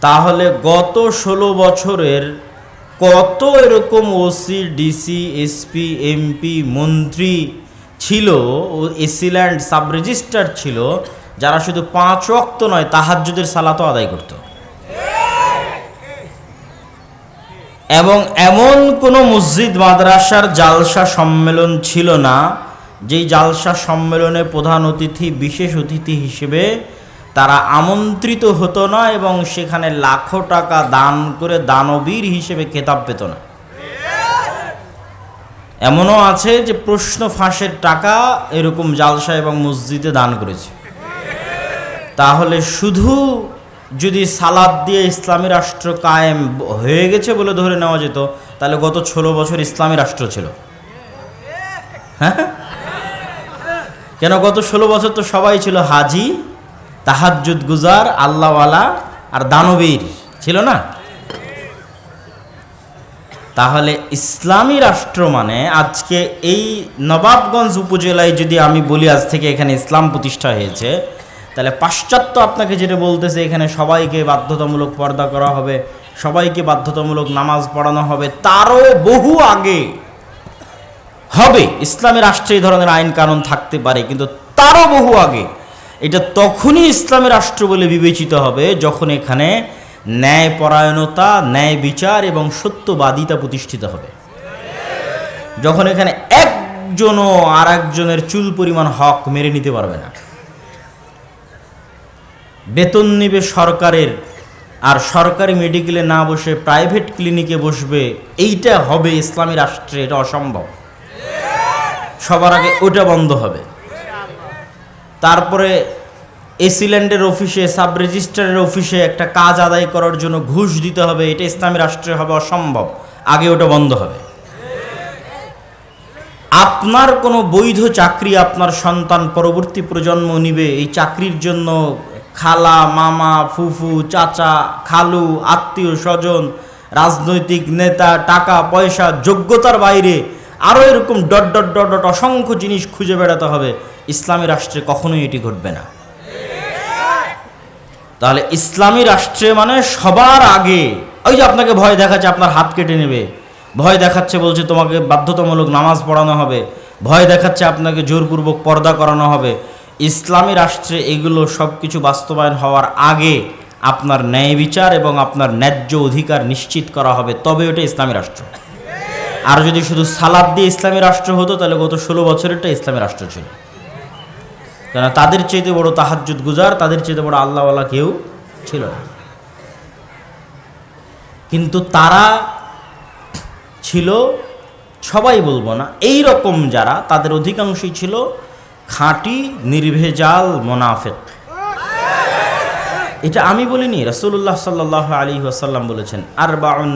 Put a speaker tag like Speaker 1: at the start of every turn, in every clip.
Speaker 1: তাহলে গত ষোলো বছরের কত এরকম ওসি ডিসি এসপি এমপি মন্ত্রী ছিল ও এসিল্যান্ড সাব রেজিস্ট্রার ছিল, যারা শুধু পাঁচ অক্ত নয়, তাহাজ্জুদের সালাতও আদায় করত। এবং এমন কোনো মসজিদ, মাদ্রাসার জালসা সম্মেলন ছিল না, যেই জালসা সম্মেলনে প্রধান অতিথি, বিশেষ অতিথি হিসেবে তারা আমন্ত্রিত হতো না এবং সেখানে লাখো টাকা দান করে দানবীর হিসেবে খেতাব পেত না। এমনও আছে যে প্রশ্ন ফাঁসের টাকা এরকম জালসা এবং মসজিদে দান করেছে। তাহলে শুধু যদি সালাদ দিয়ে ইসলামী রাষ্ট্র কায়েম হয়ে গেছে বলে ধরে নেওয়া যেত, তাহলে গত ষোলো বছর ইসলামী রাষ্ট্র ছিল। হ্যাঁ? কেন গত ষোলো বছর তো সবাই ছিল হাজি তাহাজ্জুদ গুজার, আল্লাহওয়ালা আর দানবীর, ছিল না? তাহলে ইসলামী রাষ্ট্র মানে আজকে এই নবাবগঞ্জ উপজেলায় যদি আমি বলি আজ থেকে এখানে ইসলাম প্রতিষ্ঠা হয়েছে, তাহলে পাশ্চাত্য আপনাকে যেটা বলতেছে, এখানে সবাইকে বাধ্যতামূলক পর্দা করা হবে, সবাইকে বাধ্যতামূলক নামাজ পড়ানো হবে, তারও বহু আগে হবে। ইসলামী রাষ্ট্রে এই ধরনের আইন কানুন থাকতে পারে, কিন্তু তারও বহু আগে। এটা তখনই ইসলামী রাষ্ট্র বলে বিবেচিত হবে যখন এখানে ন্যায়পরায়ণতা ন্যায় বিচার এবং সত্যবাদিতা প্রতিষ্ঠিত হবে। যখন এখানে একজনও আর একজনের চুল পরিমাণ হক মেরে নিতে পারবে না। বেতন নিবে সরকারের, আর সরকারি মেডিকেলে না বসে প্রাইভেট ক্লিনিকে বসবে, এইটা হবে ইসলামী রাষ্ট্রে, এটা অসম্ভব। সবার আগে ওটা বন্ধ হবে। তারপরে এসিল্যান্ডের অফিসে, সাব রেজিস্ট্রারের অফিসে একটা কাজ আদায় করার জন্য ঘুষ দিতে হবে, এটা ইসলামী রাষ্ট্রে হবে অসম্ভব। আগে ওটা বন্ধ হবে। আপনার কোনো বৈধ চাকরি আপনার সন্তান পরবর্তী প্রজন্ম নিবে, এই চাকরির জন্য খালা, মামা, ফুফু, চাচা, খালু, আত্মীয় স্বজন, রাজনৈতিক নেতা, টাকা, পয়সা, যোগ্যতার বাইরে আরও এরকম ডট ডট ডট ডট অসংখ্য জিনিস খুঁজে বেড়াতে হবে। ইসলামী রাষ্ট্রে কখনোই এটি ঘটবে না। তাহলে ইসলামী রাষ্ট্রে মানে সবার আগে, ওই যে আপনাকে ভয় দেখাচ্ছে, আপনার হাত কেটে নেবে। ভয় দেখাচ্ছে বলছে তোমাকে বাধ্যতামূলক নামাজ পড়ানো হবে। ভয় দেখাচ্ছে আপনাকে জোরপূর্বক পর্দা করানো হবে। ইসলামী রাষ্ট্রে এগুলো সব কিছু বাস্তবায়ন হওয়ার আগে আপনার ন্যায় বিচার এবং আপনার ন্যায্য অধিকার নিশ্চিত করা হবে, তবে ওটা ইসলামী রাষ্ট্র। আর যদি শুধু সালাদ দিয়ে ইসলামী রাষ্ট্র হতো, তাহলে গত ষোলো বছরেরটা ইসলামী রাষ্ট্র ছিল। কেন তাদের চেয়েতে বড় তাহাজ্জুদ গুজার, তাদের চেয়েতে বড় আল্লাহওয়ালা কেউ ছিল না। কিন্তু তারা ছিল, সবাই বলব না এই রকম যারা, তাদের অধিকাংশই ছিল খাঁটি, নির্ভেজাল মোনাফেক। এটা আমি বলিনি রসুল্লাহ সাল্লাহ আলী ওয়াসাল্লাম বলেছেন আর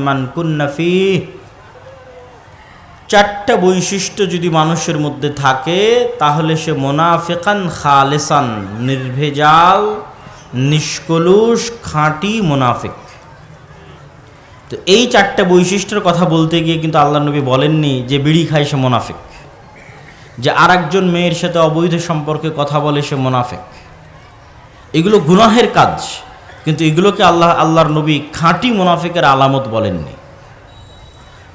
Speaker 1: মান কুন্নাফি চারটা বৈশিষ্ট্য যদি মানুষের মধ্যে থাকে, তাহলে সে মোনাফেকান খালেসান, নির্ভেজাল, নিষ্কলুষ, খাঁটি মোনাফেক। তো এই চারটা বৈশিষ্ট্যের কথা বলতে গিয়ে কিন্তু আল্লাহ নবী বলেননি যে বিড়ি খায় সে মোনাফেক। যে আর একজন মেয়ের সাথে অবৈধ সম্পর্কে কথা বলে সে মোনাফেক। এগুলো গুনাহের কাজ, কিন্তু এগুলোকে আল্লাহ, আল্লাহর নবী খাঁটি মোনাফেকের আলামত বলেননি।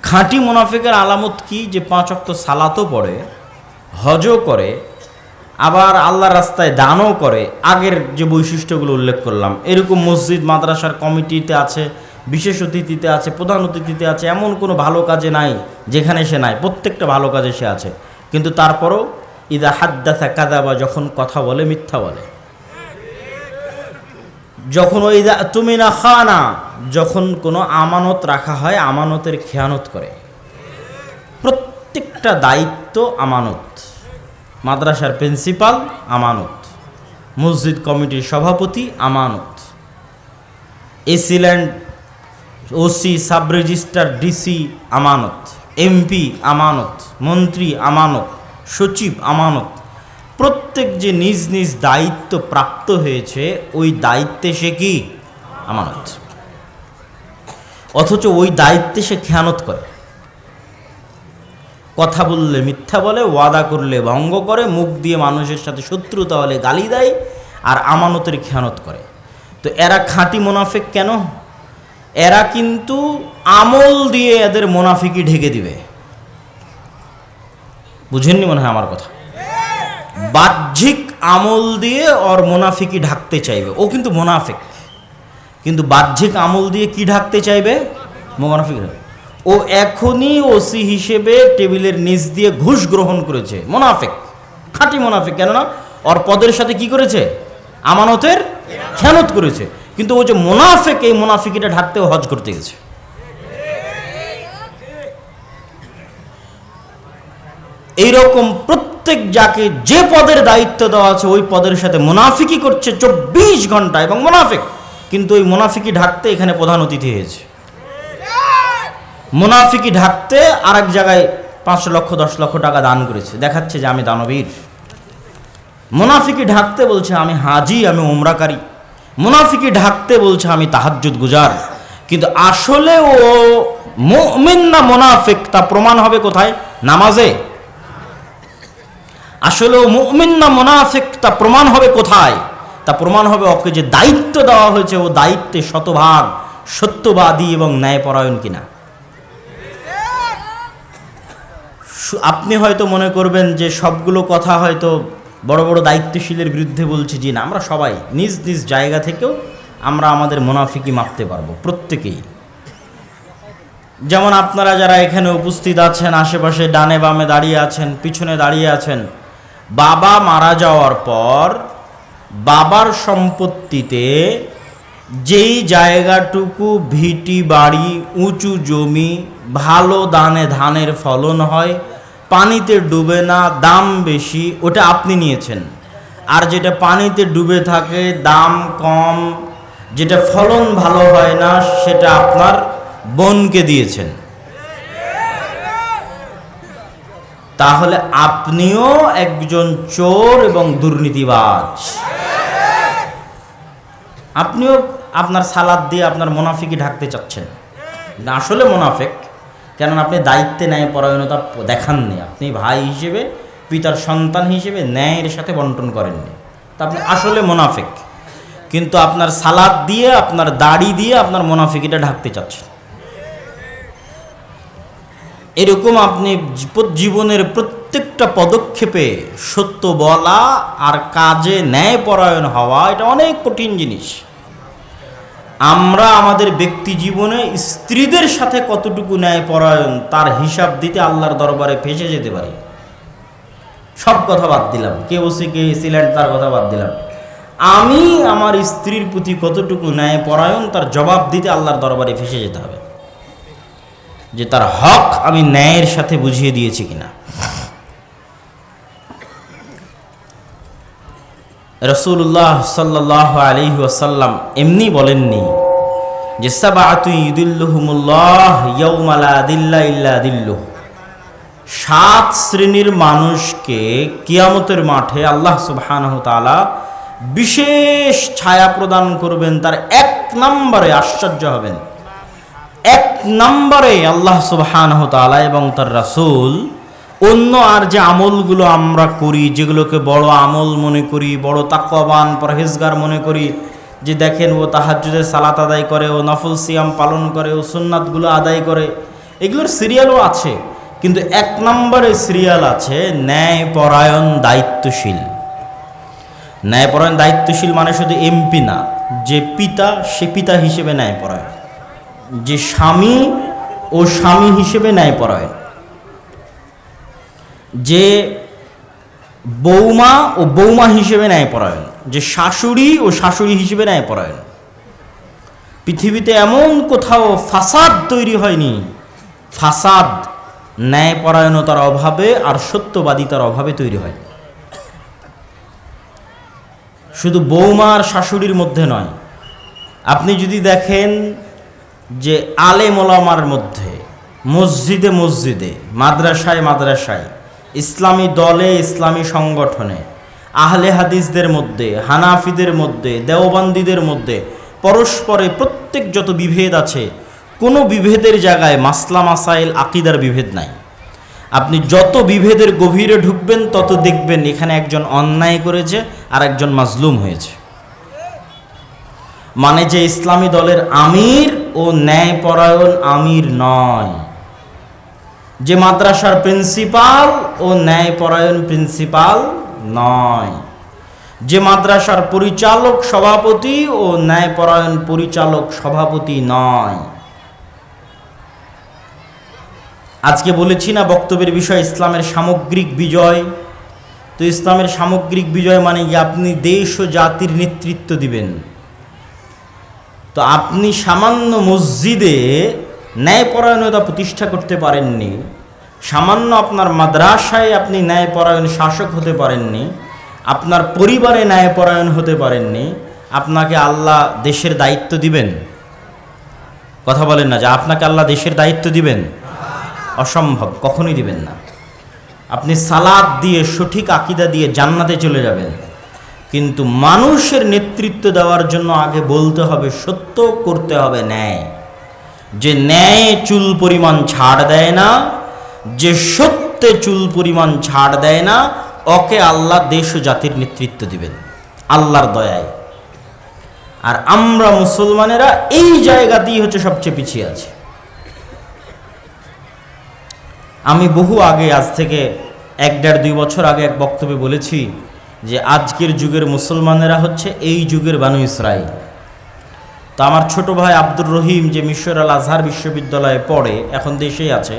Speaker 1: খাঁটি মোনাফেকের আলামত কি যে পাঁচ অক্ত সালাতও পড়ে, হজও করে, আবার আল্লাহর রাস্তায় দানও করে? আগের যে বৈশিষ্ট্যগুলো উল্লেখ করলাম, এরকম মসজিদ, মাদ্রাসার কমিটিতে আছে, বিশেষ অতিথিতে আছে, প্রধান অতিথিতে আছে, এমন কোনো ভালো কাজে নাই যেখানে সে নাই, প্রত্যেকটা ভালো কাজে সে আছে। কিন্তু তারপরও, ইদা হাদ্দাথা কাদাবা যখন কথা বলে, মিথ্যা বলে। যখন ওই তুমি না খানা যখন কোনো আমানত রাখা হয়, আমানতের খেয়ানত করে। প্রত্যেকটা দায়িত্ব আমানত। মাদ্রাসার প্রিন্সিপাল আমানত। মসজিদ কমিটির সভাপতি আমানত। AC land OC sub registrar DC আমানত। এমপি আমানত। মন্ত্রী আমানত। সচিব আমানত। প্রত্যেক যে নিজ নিজ দায়িত্ব প্রাপ্ত হয়েছে, ওই দায়িত্বে সে কি? আমানত। অথচ ওই দায়িত্বে সে খেয়ানত করে। কথা বললে মিথ্যা বলে, ওয়াদা করলে ভঙ্গ করে, মুখ দিয়ে মানুষের সাথে শত্রুতা হলে গালি দেয় আর আমানতের খেয়ানত করে। তো এরা খাঁটি মোনাফেক কেন? এরা কিন্তু আমল দিয়ে এদের মোনাফিকি ঢেকে দিবে। বুঝেননি মনে হয় আমার কথা? বাহ্যিক আমল দিয়ে ওর মোনাফিকি ঢাকতে চাইবে। ও কিন্তু মোনাফিক। কিন্তু বাহ্যিক আমল দিয়ে কি ঢাকতে চাইবে? মোনাফিক ও এখনই ওসি হিসেবে টেবিলের নিচ দিয়ে ঘুষ গ্রহণ করেছে। মোনাফিক। খাঁটি মোনাফিক, কেননা ওর পদের সাথে কি করেছে? আমানতের খেয়ানত করেছে। কিন্তু ও যে মোনাফেক, এই মোনাফিকিটা ঢাকতেও হজ করতে গেছে। এইরকম প্রত্যেক যাকে যে পদের দায়িত্ব দেওয়া আছে ওই পদের সাথে মুনাফিকি করছে চব্বিশ ঘণ্টা এবং মুনাফিক। কিন্তু ওই মুনাফিকি ঢাকতে এখানে প্রধান অতিথি হয়েছে। মুনাফিকি ঢাকতে আর এক জায়গায় পাঁচ লক্ষ, দশ লক্ষ টাকা দান করেছে। দেখাচ্ছে যে আমি দানবীর। মুনাফিকি ঢাকতে বলছে, আমি হাজি, আমি ওমরাকারী মুনাফিকি ঢাকতে বলছে, আমি তাহাজ্জুদ গুজার। কিন্তু আসলে ও মুমিন না মুনাফিক তা প্রমাণ হবে কোথায়? নামাজে। আসলে মুমিন না মুনাফিক তা প্রমাণ হবে কোথায়? তা প্রমাণ হবে ওকে যে দায়িত্ব দেওয়া হয়েছে, ও দায়িত্বে শতভাগ সত্যবাদী এবং ন্যায়পরায়ণ কিনা। আপনি হয়তো মনে করবেন যে সবগুলো কথা হয়তো বড় বড় দায়িত্বশীলের বিরুদ্ধে বলছি যে না, আমরা সবাই নিজ নিজ জায়গা থেকেও আমরা আমাদের মুনাফিকি মাপতে পারব, প্রত্যেকেই। যেমন আপনারা যারা এখানে উপস্থিত আছেন, আশেপাশে ডানে বামে দাঁড়িয়ে আছেন, পিছনে দাঁড়িয়ে আছেন বাবা মারা যাওয়ার পর বাবার সম্পত্তিতে যেই জায়গাটুকু ভিটি, বাড়ি, উঁচু জমি, ভালো দানে ধানের ফলন হয়, পানিতে ডুবে না, দাম বেশি, ওটা আপনি নিয়েছেন। আর যেটা পানিতে ডুবে থাকে, দাম কম, যেটা ফলন ভালো হয় না, সেটা আপনার বোনকে দিয়েছেন। তাহলে আপনিও একজন চোর এবং দুর্নীতিবাজ। আপনিও আপনার সালাদ দিয়ে আপনার মোনাফিকি ঢাকতে চাচ্ছেন। আসলে মোনাফেক, কেননা আপনি দায়িত্বে ন্যায় পরায়ণতা দেখাননি। আপনি ভাই হিসেবে, পিতার সন্তান হিসেবে ন্যায়ের সাথে বন্টন করেননি। তা আপনি আসলে মোনাফেক, কিন্তু আপনার সালাদ দিয়ে, আপনার দাড়ি দিয়ে আপনার মোনাফিকিটা ঢাকতে চাচ্ছেন। এরকম আপনি জীবনের প্রত্যেকটা পদক্ষেপে সত্য বলা আর কাজে ন্যায়পরায়ণ হওয়া, এটা অনেক কঠিন জিনিস। আমরা আমাদের ব্যক্তি জীবনে স্ত্রীদের সাথে কতটুকু ন্যায়পরায়ণ, তার হিসাব দিতে আল্লাহর দরবারে ফেসে যেতে পারি? সব কথা বাদ দিলাম। কে ওসি, কে ছিলেন তার কথা বাদ দিলাম। আমি আমার স্ত্রীর প্রতি কতটুকু ন্যায়পরায়ণ, তার জবাব দিতে আল্লাহর দরবারে ফেসে যেতে হবে। যে তার হক আমি ন্যায়ের সাথে বুঝিয়ে দিয়েছি কিনা। রসুল্লাহ সাল্লাহ আলী ওয়াসাল্লাম এমনি বলেননি যে সাত শ্রেণির মানুষকে কিয়ামতের মাঠে আল্লাহ সুবহানাহু বিশেষ ছায়া প্রদান করবেন, তার এক নম্বরে আশ্চর্য হবেন। এক নম্বরে আল্লাহ সুবহানাহু এবং তার রাসূল, অন্য আর যে আমলগুলো আমরা করি, যেগুলোকে বড় আমল মনে করি, বড় তাকওয়াবান পরহেজগার মনে করি, যে দেখেন ও তাহাজ্জুদের সালাত আদায় করে, ও নফল সিয়াম পালন করে, ও সুন্নাতগুলো আদায় করে, এগুলোর সিরিয়ালও আছে। কিন্তু এক নম্বরে সিরিয়াল আছে ন্যায়পরায়ণ দায়িত্বশীল। ন্যায়পরায়ণ দায়িত্বশীল মানে শুধু এমপি না, যে পিতা সে পিতা হিসেবে ন্যায়পরায়ণ। যে স্বামী ও স্বামী হিসেবে ন্যায়পরায়ণ। যে বৌমা ও বৌমা হিসেবে ন্যায়পরায়ণ। যে শাশুড়ি ও শাশুড়ি হিসেবে ন্যায়পরায়ণ। পৃথিবীতে এমন কোথাও ফাসাদ তৈরি হয়নি। ফাসাদ ন্যায়পরায়ণতার অভাবে আর সত্যবাদিতার অভাবে তৈরি হয় শুধু বৌমা আর শাশুড়ির মধ্যে নয়। আপনি যদি দেখেন যে আলে মোলামার মধ্যে, মসজিদে মসজিদে, মাদ্রাসায় মাদ্রাসায়, ইসলামী দলে ইসলামী সংগঠনে, আহলে হাদিসদের মধ্যে, হানাফিদের মধ্যে, দেওবান্দিদের মধ্যে, পরস্পরে প্রত্যেক যত বিভেদ আছে, কোনো বিভেদের জায়গায় মাসলা মাসাইল আকিদার বিভেদ নাই। আপনি যত বিভেদের গভীরে ঢুকবেন, তত দেখবেন এখানে একজন অন্যায় করেছে আর একজন মাজলুম হয়েছে। মানে যে ইসলামী দলের আমির ও ন্যায়পরায়ণ আমির নয়। যে মাদ্রাসার প্রিন্সিপাল ও ন্যায়পরায়ণ প্রিন্সিপাল নয়। যে মাদ্রাসার পরিচালক সভাপতি ও ন্যায়পরায়ণ পরিচালক সভাপতি নয়। আজকে বলেছি না বক্তব্যের বিষয় ইসলামের সামগ্রিক বিজয়। তো ইসলামের সামগ্রিক বিজয় মানে আপনি দেশ ও জাতির নেতৃত্ব দিবেন। তো আপনি সামান্য মসজিদে ন্যায়পরায়ণতা প্রতিষ্ঠা করতে পারেননি, সামান্য আপনার মাদ্রাসায় আপনি ন্যায়পরায়ণ শাসক হতে পারেননি, আপনার পরিবারে ন্যায়পরায়ণ হতে পারেননি, আপনাকে আল্লাহ দেশের দায়িত্ব দিবেন। কথা বলেন না যে আপনাকে আল্লাহ দেশের দায়িত্ব দিবেন? অসম্ভব, কখনোই দিবেন না। আপনি সালাদ দিয়ে সঠিক আকিদা দিয়ে জান্নাতে চলে যাবেন। কিন্তু মানুষের নেতৃত্ব দেওয়ার জন্য আগে বলতে হবে, সত্য করতে হবে ন্যায়। যে ন্যায় চুল পরিমাণ ছাড় দেয় না, যে সত্যে চুল পরিমাণ ছাড় দেয় না, ওকে আল্লাহ দেশ ও জাতির নেতৃত্ব দিবেন, আল্লাহর দয়ায়। আর আমরা মুসলমানেরা এই জায়গাতেই হচ্ছে সবচেয়ে পিছিয়ে আছে। আমি বহু আগে, আজ থেকে এক দেড় দুই বছর আগে এক বক্তব্যে বলেছি যে আজকের যুগের মুসলমানেরা হচ্ছে এই যুগের বানু ইসরায়েল। তো আমার ছোট ভাই আব্দুর রহিম যে মিশর আল আজহার বিশ্ববিদ্যালয়ে পড়ে, এখন দেশেই আছে,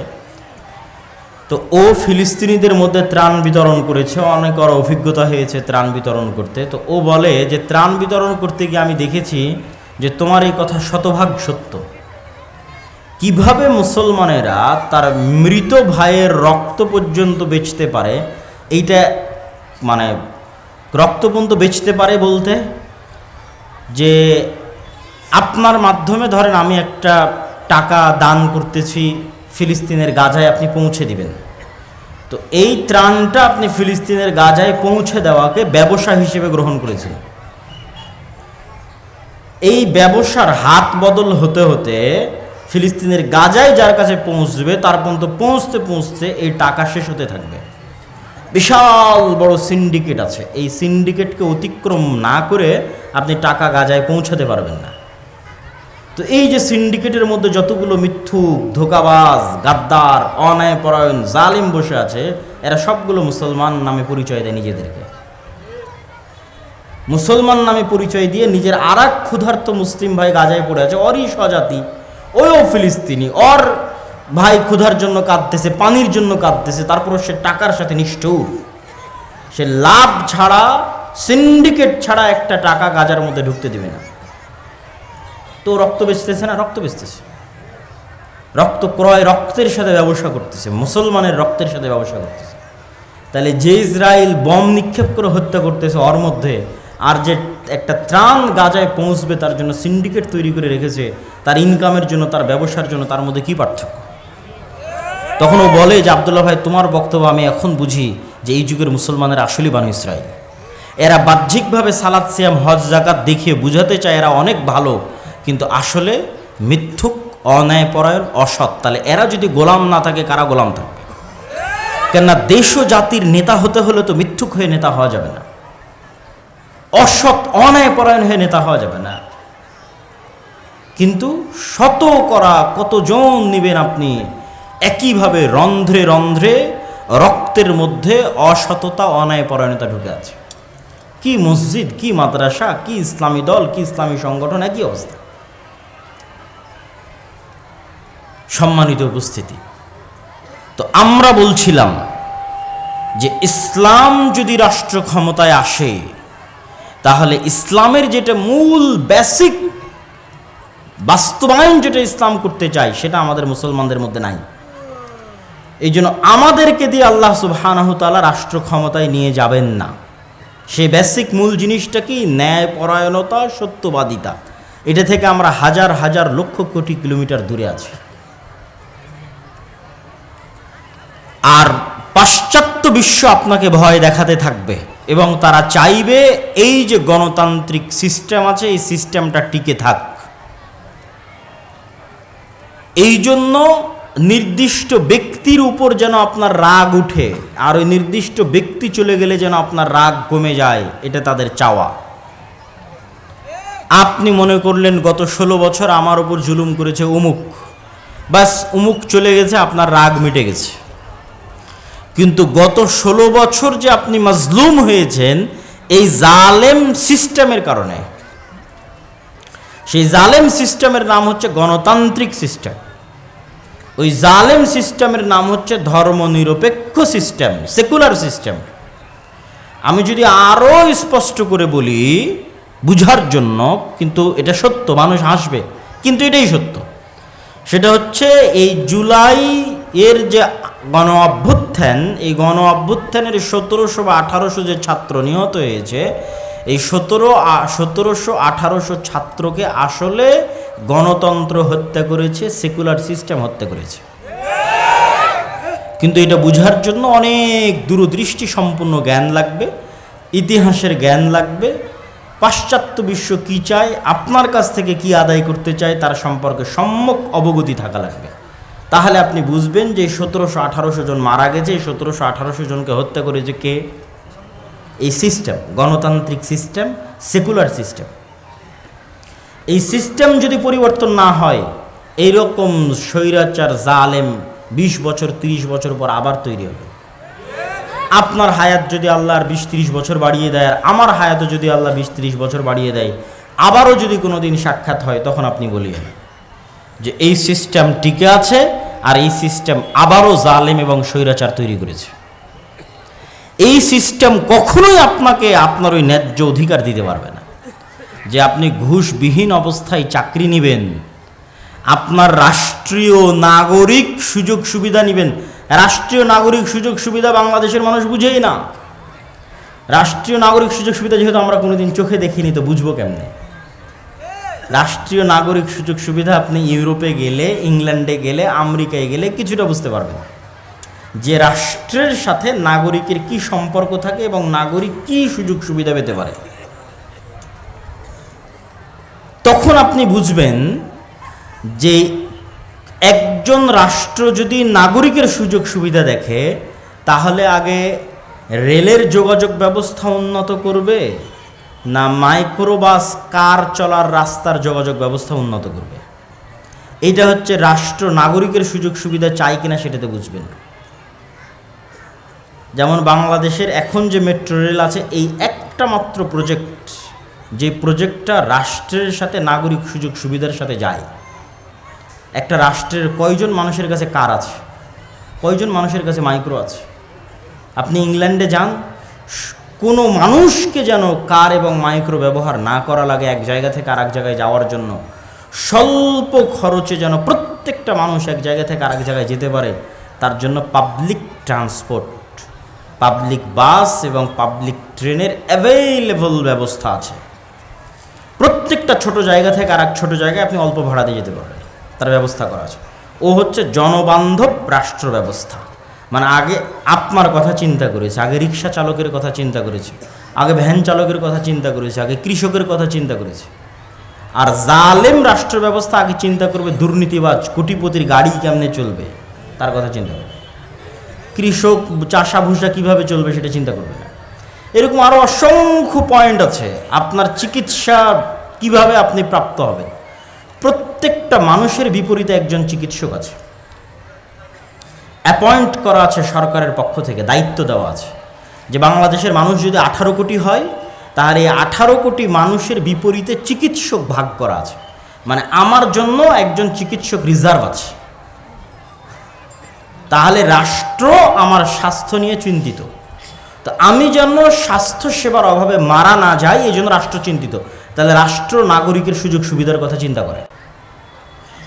Speaker 1: তো ও ফিলিস্তিনিদের মধ্যে ত্রাণ বিতরণ করেছে, অনেক ওর অভিজ্ঞতা হয়েছে ত্রাণ বিতরণ করতে। তো ও বলে যে ত্রাণ বিতরণ করতে গিয়ে আমি দেখেছি যে তোমার এই কথা শতভাগ সত্য। কীভাবে মুসলমানেরা তার মৃত ভাইয়ের রক্ত পর্যন্ত বেচতে পারে, এইটা মানে রক্ত পর্যন্ত বেচতে পারে বলতে যে আপনার মাধ্যমে ধরেন আমি একটা টাকা দান করতেছি ফিলিস্তিনের গাজায় আপনি পৌঁছে দিবেন। তো এই ত্রাণটা আপনি ফিলিস্তিনের গাজায় পৌঁছে দেওয়াকে ব্যবসা হিসেবে গ্রহণ করেছেন। এই ব্যবসার হাত বদল হতে হতে ফিলিস্তিনের গাজায় যার কাছে পৌঁছবে, তার পর্যন্ত পৌঁছতে পৌঁছতে এই টাকা শেষ হতে থাকবে। বিশাল বড় সিন্ডিকেট আছে। এই সিন্ডিকেটকে অতিক্রম না করে আপনি টাকা গাজায় পৌঁছাতে পারবেন না। তো এই যে সিন্ডিকেটের মধ্যে যতগুলো মিথ্যুক, ধোকাবাজ, গাদ্দার, অন্যায়পরায়ণ, জালিম বসে আছে, এরা সবগুলো মুসলমান নামে পরিচয় দেয় নিজেদেরকে। মুসলমান নামে পরিচয় দিয়ে নিজের আর এক ক্ষুধার্ত মুসলিম ভাই গাজায় পড়ে আছে অরই স্বজাতি ওও ফিলিস্তিনি, অর ভাই ক্ষুধার জন্য কাঁদতেছে, পানির জন্য কাঁদতেছে তারপর সে টাকার সাথে নিষ্ঠুর। সে লাভ ছাড়া সিন্ডিকেট ছাড়া একটা টাকা গাজার মধ্যে ঢুকতে দিবে না। তো রক্ত বেচতেছে না? রক্ত বেচতেছে। রক্ত ক্রয় রক্তের সাথে ব্যবসা করতেছে, মুসলমানের রক্তের সাথে ব্যবসা করতেছে। তাহলে যে ইসরায়েল বম নিক্ষেপ করে হত্যা করতেছে ওর মধ্যে, আর যে একটা ত্রাণ গাজায় পৌঁছবে তার জন্য সিন্ডিকেট তৈরি করে রেখেছে, তার ইনকামের জন্য, তার ব্যবসার জন্য, তার মধ্যে কি পার্থক্য? তখন ও বলে যে, আবদুল্লাহ ভাই, তোমার বক্তব্য আমি এখন বুঝি যে এই যুগের মুসলমানের আসলেই বানু ইসরায়েল এরা বাহ্যিকভাবে সালাদ সিয়াম, হজ জাকাত দেখিয়ে বুঝাতে চায় এরা অনেক ভালো, কিন্তু আসলে মিথ্যুক, অন্যায়পরায়ণ, অসৎ। তাহলে এরা যদি গোলাম না থাকে, কারা গোলাম থাকবে? কেননা দেশ ও জাতির নেতা হতে হলে তো মিথ্যুক হয়ে নেতা হওয়া যাবে না। অসৎ, অন্যায়পরায়ণ হয়ে নেতা হওয়া যাবে না। কিন্তু শত করা কতজন নেবেন আপনি? একইভাবে রন্ধ্রে রন্ধ্রে রক্তের মধ্যে অসততা অন্যায়পরায়ণতা ঢুকে আছে। কি মসজিদ, কি মাদ্রাসা, কি ইসলামী দল, কি ইসলামী সংগঠন, একই অবস্থা। সম্মানিত উপস্থিতি, তো আমরা বলছিলাম যে ইসলাম যদি রাষ্ট্র ক্ষমতায় আসে, তাহলে ইসলামের যেটা মূল বেসিক বাস্তবায়ন যেটা ইসলাম করতে চায়, সেটা আমাদের মুসলমানদের মধ্যে নাই। এই জন্য আমাদেরকে দিয়ে আল্লাহ সুবাহানহতালা রাষ্ট্র ক্ষমতায় নিয়ে যাবেন না। সেই বেসিক মূল জিনিসটা কি? ন্যায় পরায়ণতা সত্যবাদিতা। এটা থেকে আমরা হাজার হাজার লক্ষ কোটি কিলোমিটার দূরে আছি। আর পাশ্চাত্য বিশ্ব আপনাকে ভয় দেখাতে থাকবে এবং তারা চাইবে এই যে গণতান্ত্রিক সিস্টেম আছে, এই সিস্টেমটা টিকে থাক। এই জন্য নির্দিষ্ট ব্যক্তির উপর যেন আপনার রাগ উঠে, আর ওই নির্দিষ্ট ব্যক্তি চলে গেলে যেন আপনার রাগ কমে যায়, এটা তাদের চাওয়া। আপনি মনে করলেন, গত ষোলো বছর আমার ওপর জুলুম করেছে অমুক বাস উমুক চলে গেছে, আপনার রাগ মিটে গেছে। কিন্তু গত ষোলো বছর যে আপনি মাজলুম হয়েছেন, এই জালেম সিস্টেমের কারণে। সেই জালেম সিস্টেমের নাম হচ্ছে গণতান্ত্রিক সিস্টেম। ওই জালেম সিস্টেমের নাম হচ্ছে ধর্মনিরপেক্ষ সিস্টেম, সেকুলার সিস্টেম। আমি যদি আরও স্পষ্ট করে বলি, বুঝার জন্য কিন্তু এটা সত্য, মানুষ হাসবে, কিন্তু এটাই সত্য। সেটা হচ্ছে এই জুলাই এর যে গণ অভ্যুত্থান, এই গণ অভ্যুত্থানের সতেরোশো বা আঠারোশো যে ছাত্র নিহত হয়েছে, এই সতেরো সতেরোশো আঠারোশো ছাত্রকে আসলে গণতন্ত্র হত্যা করেছে সেকুলার সিস্টেম হত্যা করেছে। কিন্তু এটা বুঝার জন্য অনেক দূরদৃষ্টি সম্পূর্ণ জ্ঞান লাগবে, ইতিহাসের জ্ঞান লাগবে। পাশ্চাত্য বিশ্ব কি চায়, আপনার কাছ থেকে কি আদায় করতে চায়, তার সম্পর্কে সম্যক অবগতি থাকা লাগবে। তাহলে আপনি বুঝবেন যে সতেরোশো আঠারোশো জন মারা গেছে সতেরোশো আঠারোশো জনকে হত্যা করেছে কে? এই সিস্টেম গণতান্ত্রিক সিস্টেম সেকুলার সিস্টেম এই সিস্টেম যদি পরিবর্তন না হয়, এইরকম স্বৈরাচার, জালেম বিশ বছর, তিরিশ বছর পর আবার তৈরি হবে। আপনার হায়াত যদি আল্লাহর বিশ, তিরিশ বছর বাড়িয়ে দেয়, আর আমার হায়াতও যদি আল্লাহ বিশ, তিরিশ বছর বাড়িয়ে দেয়, আবারও যদি কোনো দিন সাক্ষাৎ হয়, তখন আপনি বলিয়েন যে এই সিস্টেম টিকে আছে, আর এই সিস্টেম আবারও জালেম এবং স্বৈরাচার তৈরি করেছে। এই সিস্টেম কখনোই আপনাকে, আপনার ওই ন্যায্য অধিকার দিতে পারবে না। যে আপনি ঘুষবিহীন অবস্থায় চাকরি নেবেন, আপনার রাষ্ট্রীয় নাগরিক সুযোগ সুবিধা নেবেন। রাষ্ট্রীয় নাগরিক সুযোগ সুবিধা বাংলাদেশের মানুষ বুঝেই না। রাষ্ট্রীয় নাগরিক সুযোগ সুবিধা যেহেতু আমরা কোনোদিন চোখে দেখিনি, তো বুঝব কেমনে? রাষ্ট্রীয় নাগরিক সুযোগ সুবিধা আপনি ইউরোপে গেলে, ইংল্যান্ডে গেলে, আমেরিকায় গেলে কিছুটা বুঝতে পারবেন। যে রাষ্ট্রের সাথে নাগরিকের কি সম্পর্ক থাকে এবং নাগরিক কি সুযোগ সুবিধা পেতে পারে। তখন আপনি বুঝবেন যে একজন রাষ্ট্র যদি নাগরিকের সুযোগ সুবিধা দেখে, তাহলে আগে রেলের যোগাযোগ ব্যবস্থা উন্নত করবে, না মাইক্রোবাস, কার চলার রাস্তার যোগাযোগ ব্যবস্থা উন্নত করবে? এটা হচ্ছে রাষ্ট্র নাগরিকের সুযোগ সুবিধা চাই কিনা সেটাতে বুঝবেন। যেমন বাংলাদেশের এখন যে মেট্রো রেল আছে, এই একটা মাত্র প্রজেক্ট যে প্রজেক্টটা রাষ্ট্রের সাথে নাগরিক সুযোগ সুবিধার সাথে যায়। একটা রাষ্ট্রের কয়জন মানুষের কাছে কার আছে? কয়জন মানুষের কাছে মাইক্রো আছে? আপনি ইংল্যান্ডে যান, কোনো মানুষকে যেন কার এবং মাইক্রো ব্যবহার না করা লাগে এক জায়গা থেকে আরেক জায়গায় যাওয়ার জন্য। স্বল্প খরচে যেন প্রত্যেকটা মানুষ এক জায়গা থেকে আরেক জায়গায় যেতে পারে, তার জন্য পাবলিক ট্রান্সপোর্ট পাবলিক বাস এবং পাবলিক ট্রেনের অ্যাভেলেবল ব্যবস্থা আছে। প্রত্যেকটা ছোট জায়গা থেকে আর এক ছোটো জায়গায় আপনি অল্প ভাড়া দিয়ে যেতে পারবেন। তার ব্যবস্থা করা আছে। ও হচ্ছে জনবান্ধব রাষ্ট্র ব্যবস্থা। মানে আগে আপনার কথা চিন্তা করেছে, আগে রিক্সা চালকের কথা চিন্তা করেছে, আগে ভ্যান চালকের কথা চিন্তা করেছে, আগে কৃষকের কথা চিন্তা করেছে। আর জালেম রাষ্ট্র ব্যবস্থা আগে চিন্তা করবে দুর্নীতিবাজ কোটিপতির গাড়ি কেমনে চলবে, তার কথা চিন্তা করবে। কৃষক চাষা ভুষা কীভাবে চলবে সেটা চিন্তা করবে এরকম আরও অসংখ্য পয়েন্ট আছে। আপনার চিকিৎসা কীভাবে আপনি প্রাপ্ত হবেন? প্রত্যেকটা মানুষের বিপরীতে একজন চিকিৎসক আছে। অ্যাপয়েন্ট করা আছে সরকারের পক্ষ থেকে, দায়িত্ব দেওয়া আছে। যে বাংলাদেশের মানুষ যদি আঠারো কোটি হয় তাহলে এই আঠারো কোটি মানুষের বিপরীতে চিকিৎসক ভাগ করা আছে। মানে আমার জন্য একজন চিকিৎসক রিজার্ভ আছে। তাহলে রাষ্ট্র আমার স্বাস্থ্য নিয়ে চিন্তিত। তো আমি যেন স্বাস্থ্য সেবার অভাবে মারা না যাই, এই জন্য রাষ্ট্র চিন্তিত। তাহলে রাষ্ট্র নাগরিকের সুযোগ সুবিধার কথা চিন্তা করে।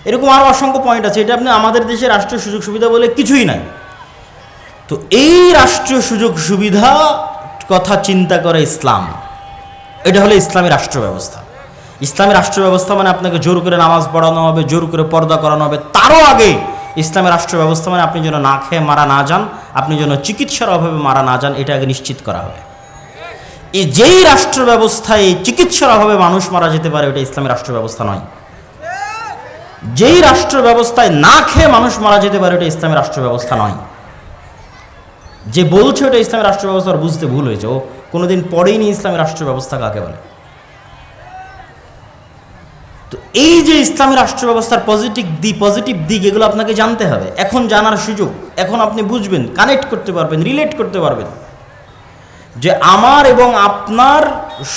Speaker 1: এরকম আরও অসংখ্য পয়েন্ট আছে, এটা আপনি আমাদের দেশে রাষ্ট্রীয় সুযোগ সুবিধা বলে কিছুই নাই। তো এই রাষ্ট্রীয় সুযোগ সুবিধা কথা চিন্তা করে ইসলাম। এটা হলো ইসলামী রাষ্ট্র ব্যবস্থা। ইসলামী রাষ্ট্র ব্যবস্থা মানে আপনাকে জোর করে নামাজ পড়ানো হবে, জোর করে পর্দা করানো হবে, তারও আগে ইসলামী রাষ্ট্র ব্যবস্থা মানে আপনি যেন না খেয়ে মারা না যান, আপনি যেন চিকিৎসার অভাবে মারা না যান, এটা আগে নিশ্চিত করা হবে। এই যেই রাষ্ট্র ব্যবস্থায় চিকিৎসার অভাবে মানুষ মারা যেতে পারে, ওটা ইসলামী রাষ্ট্র ব্যবস্থা নয়। যেই রাষ্ট্র ব্যবস্থায় না খেয়ে মানুষ মারা যেতে পারে, ওটা ইসলামী রাষ্ট্র ব্যবস্থা নয়। যে বলছে ওটা ইসলামী রাষ্ট্র ব্যবস্থা বুঝতে ভুল হয়েছে। ও কোনোদিন পড়েই নি ইসলামী রাষ্ট্র ব্যবস্থা কাকে বলে? এই যে ইসলামী রাষ্ট্র ব্যবস্থার পজিটিভ দিক পজিটিভ দিক, এগুলো আপনাকে জানতে হবে। এখন জানার সুযোগ, এখন আপনি বুঝবেন কানেক্ট করতে পারবেন রিলেট করতে পারবেন। যে আমার এবং আপনার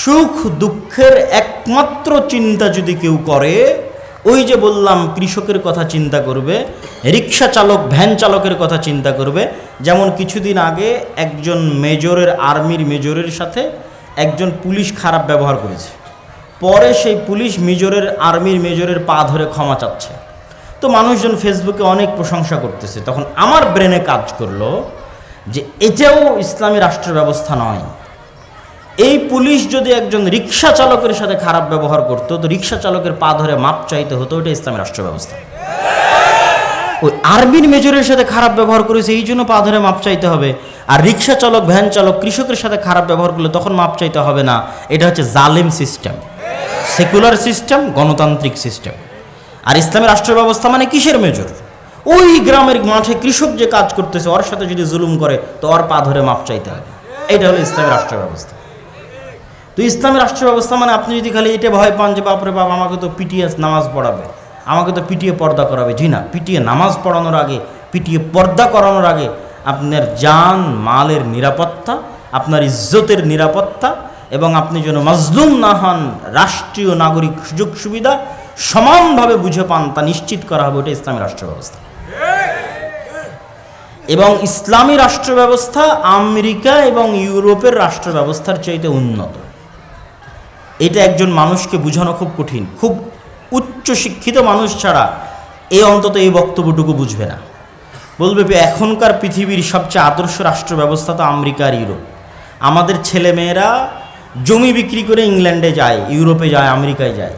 Speaker 1: সুখ দুঃখের একমাত্র চিন্তা যদি কেউ করে, ওই যে বললাম, কৃষকের কথা চিন্তা করবে, রিক্সা চালক, ভ্যান চালকের কথা চিন্তা করবে। যেমন কিছুদিন আগে একজন মেজরের আর্মির মেজরের সাথে একজন পুলিশ খারাপ ব্যবহার করেছে। পরে সেই পুলিশ মেজরের, আর্মির মেজরের পা ধরে ক্ষমা চাচ্ছে। তো মানুষজন ফেসবুকে অনেক প্রশংসা করতেছে। তখন আমার ব্রেনে কাজ করল যে এটাও ইসলামী রাষ্ট্র ব্যবস্থা নয়। এই পুলিশ যদি একজন রিক্সা চালকের সাথে খারাপ ব্যবহার করতো, তো রিক্সা চালকের পা ধরে মাপ চাইতে হতো ওটা ইসলামী রাষ্ট্র ব্যবস্থা। ওই আর্মির মেজরের সাথে খারাপ ব্যবহার করেছে এই জন্য পা ধরে মাপ চাইতে হবে। আর রিক্সা চালক, ভ্যান চালক, কৃষকের সাথে খারাপ ব্যবহার করলে তখন মাপ চাইতে হবে না। এটা হচ্ছে জালেম সিস্টেম। সেকুলার সিস্টেম, গণতান্ত্রিক সিস্টেম। আর ইসলামী রাষ্ট্র ব্যবস্থা মানে কিসের মেজর? ওই গ্রামের মাঠে কৃষক যে কাজ করতেছে, ওর সাথে যদি জুলুম করে, তো ওর পা ধরে মাপ চাইতে হবে। এইটা হলো ইসলামী রাষ্ট্র ব্যবস্থা তো ইসলামী রাষ্ট্র ব্যবস্থা মানে আপনি যদি খালি এটা ভয় পান যে, বাপরে বাপ, আমাকে তো পিটিএ নামাজ পড়াবে, আমাকে তো পিটিএ পর্দা করাবে। জি না পিটিএ নামাজ পড়ানোর আগে পিটিএ পর্দা করানোর আগে আপনার জান, মালের নিরাপত্তা, আপনার ইজ্জতের নিরাপত্তা এবং আপনি যেন মাজলুম না হন, রাষ্ট্রীয় নাগরিক সুযোগ সুবিধা সমানভাবে বুঝে পান, তা নিশ্চিত করা হবে, ওটা ইসলামী রাষ্ট্র ব্যবস্থা এবং ইসলামী রাষ্ট্র ব্যবস্থা আমেরিকা এবং ইউরোপের রাষ্ট্র ব্যবস্থার চাইতে উন্নত। এটা একজন মানুষকে বোঝানো খুব কঠিন। খুব উচ্চ শিক্ষিত মানুষ ছাড়া এ অন্তত এই বক্তব্যটুকু বুঝবে না। বলবে এখনকার পৃথিবীর সবচেয়ে আদর্শ রাষ্ট্র ব্যবস্থা তো আমেরিকা আর ইউরোপ। আমাদের ছেলেমেয়েরা জমি বিক্রি করে ইংল্যান্ডে যায়, ইউরোপে যায়, আমেরিকায় যায়।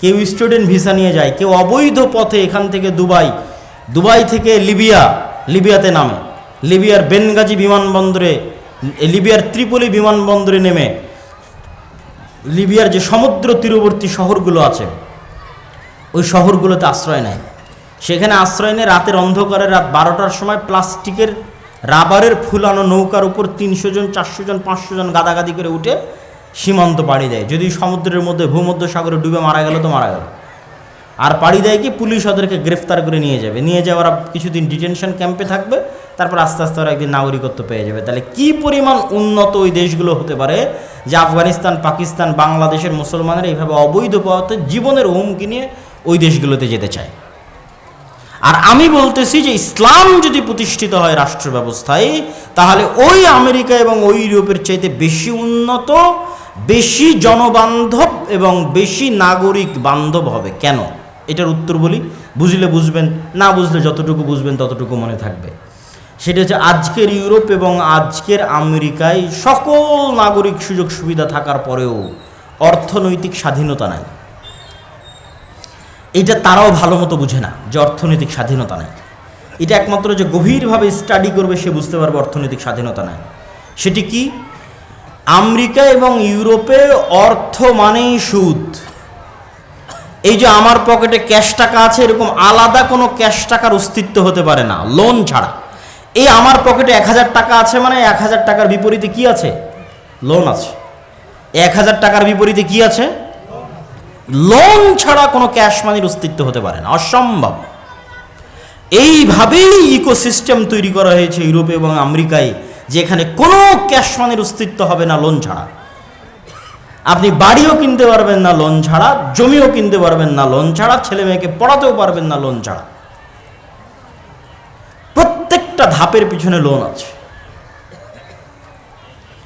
Speaker 1: কেউ স্টুডেন্ট ভিসা নিয়ে যায়, কেউ অবৈধ পথে এখান থেকে দুবাই দুবাই থেকে লিবিয়া, লিবিয়াতে নামে। লিবিয়ার বেনগাজি বিমানবন্দরে, লিবিয়ার ত্রিপলি বিমানবন্দরে নেমে। লিবিয়ার যে সমুদ্র তীরবর্তী শহরগুলো আছে, ওই শহরগুলোতে আশ্রয় নেয়। সেখানে আশ্রয় নিয়ে রাতের অন্ধকারে রাত বারোটার সময় প্লাস্টিকের রাবারের ফুলানো নৌকার উপর তিনশো জন, চারশো জন, পাঁচশো জন গাদাগাদি করে উঠে সীমান্ত পাড়ি দেয়। যদি সমুদ্রের মধ্যে ভূমধ্য সাগরে ডুবে মারা গেল তো মারা গেল। আর পাড়ি দেয় কি? পুলিশ ওদেরকে গ্রেফতার করে নিয়ে যাবে। নিয়ে যাওয়া ওরা কিছুদিন ডিটেনশন ক্যাম্পে থাকবে। তারপর আস্তে আস্তে ওরা একদিন নাগরিকত্ব পেয়ে যাবে। তাহলে কি পরিমাণ উন্নত ওই দেশগুলো হতে পারে যে আফগানিস্তান, পাকিস্তান, বাংলাদেশের মুসলমানের এইভাবে অবৈধ পথে জীবনের হুমকি নিয়ে ওই দেশগুলোতে যেতে চায়? আর আমি বলতেছি যে ইসলাম যদি প্রতিষ্ঠিত হয় রাষ্ট্র ব্যবস্থায় তাহলে ওই আমেরিকা এবং ওই ইউরোপের চাইতে বেশি উন্নত বেশি জনবান্ধব এবং বেশি নাগরিক বান্ধব হবে কেন? এটার উত্তর বলি, বুঝলে বুঝবেন, না বুঝলে যতটুকু বুঝবেন ততটুকু মনে থাকবে। সেটা হচ্ছে আজকের ইউরোপ এবং আজকের আমেরিকায় সকল নাগরিক সুযোগ সুবিধা থাকার পরেও অর্থনৈতিক স্বাধীনতা নাই। এটা তারাও ভালো মতো বুঝে না যে অর্থনৈতিক স্বাধীনতা নাই। এটা একমাত্র যে গভীরভাবে স্টাডি করবে সে বুঝতে পারবে অর্থনৈতিক স্বাধীনতা নাই। সেটি কি? আমেরিকা এবং ইউরোপে অর্থ মানেই সুদ। এই যে আমার পকেটে ক্যাশ টাকা আছে, এরকম আলাদা কোনো ক্যাশ টাকার অস্তিত্ব হতে পারে না, লোন ছাড়া। এই আমার পকেটে এক হাজার টাকা আছে মানে এক হাজার টাকার বিপরীতে কি আছে? লোন আছে। এক হাজার টাকার বিপরীতে কি আছে? লোন ছাড়া কোনো ক্যাশ মানির অস্তিত্ব হতে পারে না, অসম্ভব। এইভাবেই ইকোসিস্টেম তৈরি করা হয়েছে ইউরোপে এবং আমেরিকায়। যেখানে কোনো ক্যাশ মানির অস্তিত্ব হবে না লোন ছাড়া। আপনি বাড়িও কিনতে পারবেন না লোন ছাড়া, জমিও কিনতে পারবেন না লোন ছাড়া, ছেলে মেয়েকে পড়াতেও পারবেন না লোন ছাড়া। প্রত্যেকটা ধাপের পিছনে লোন আছে।